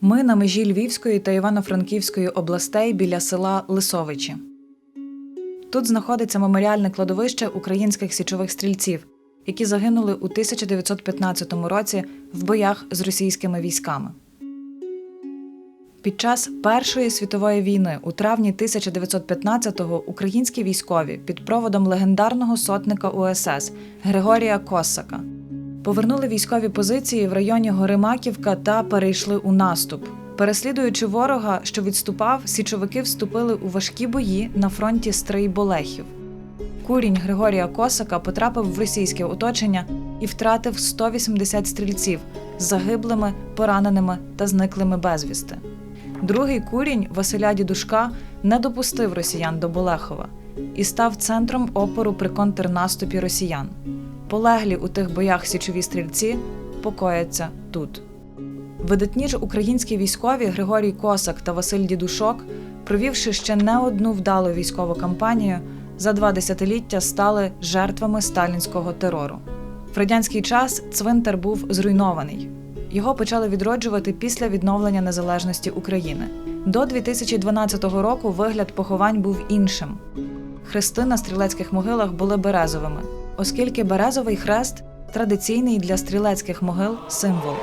Ми на межі Львівської та Івано-Франківської областей біля села Лисовичі. Тут знаходиться меморіальне кладовище українських січових стрільців, які загинули у 1915 році в боях з російськими військами. Під час Першої світової війни у травні 1915-го українські військові під проводом легендарного сотника УСС Григорія Косака повернули військові позиції в районі гори Маківка та перейшли у наступ. Переслідуючи ворога, що відступав, січовики вступили у важкі бої на фронті Стрий-Болехів. Курінь Григорія Косака потрапив в російське оточення і втратив 180 стрільців з загиблими, пораненими та зниклими безвісти. Другий курінь Василя Дідушка не допустив росіян до Болехова і став центром опору при контрнаступі росіян. Полеглі у тих боях січові стрільці покояться тут. Видатні ж українські військові Григорій Косак та Василь Дідушок, провівши ще не одну вдалу військову кампанію, за два десятиліття стали жертвами сталінського терору. В радянський час цвинтар був зруйнований. Його почали відроджувати після відновлення незалежності України. До 2012 року вигляд поховань був іншим. Хрести на стрілецьких могилах були березовими, оскільки березовий хрест традиційний для стрілецьких могил символ.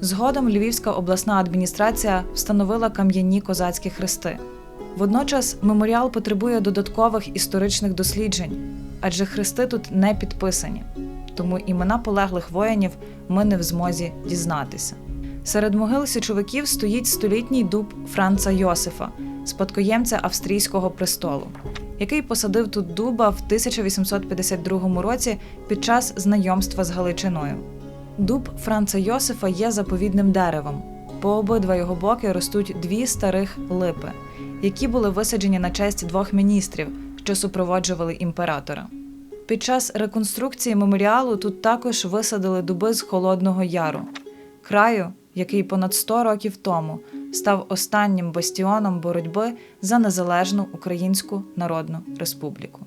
Згодом Львівська обласна адміністрація встановила кам'яні козацькі хрести. Водночас меморіал потребує додаткових історичних досліджень, адже хрести тут не підписані, тому імена полеглих воїнів ми не в змозі дізнатися. Серед могил січовиків стоїть столітній дуб Франца Йосифа, спадкоємця австрійського престолу, який посадив тут дуба в 1852 році під час знайомства з Галичиною. Дуб Франца Йосифа є заповідним деревом. По обидва його боки ростуть дві старих липи, які були висаджені на честь двох міністрів, що супроводжували імператора. Під час реконструкції меморіалу тут також висадили дуби з Холодного Яру, краю, який понад 100 років тому став останнім бастіоном боротьби за незалежну Українську Народну Республіку.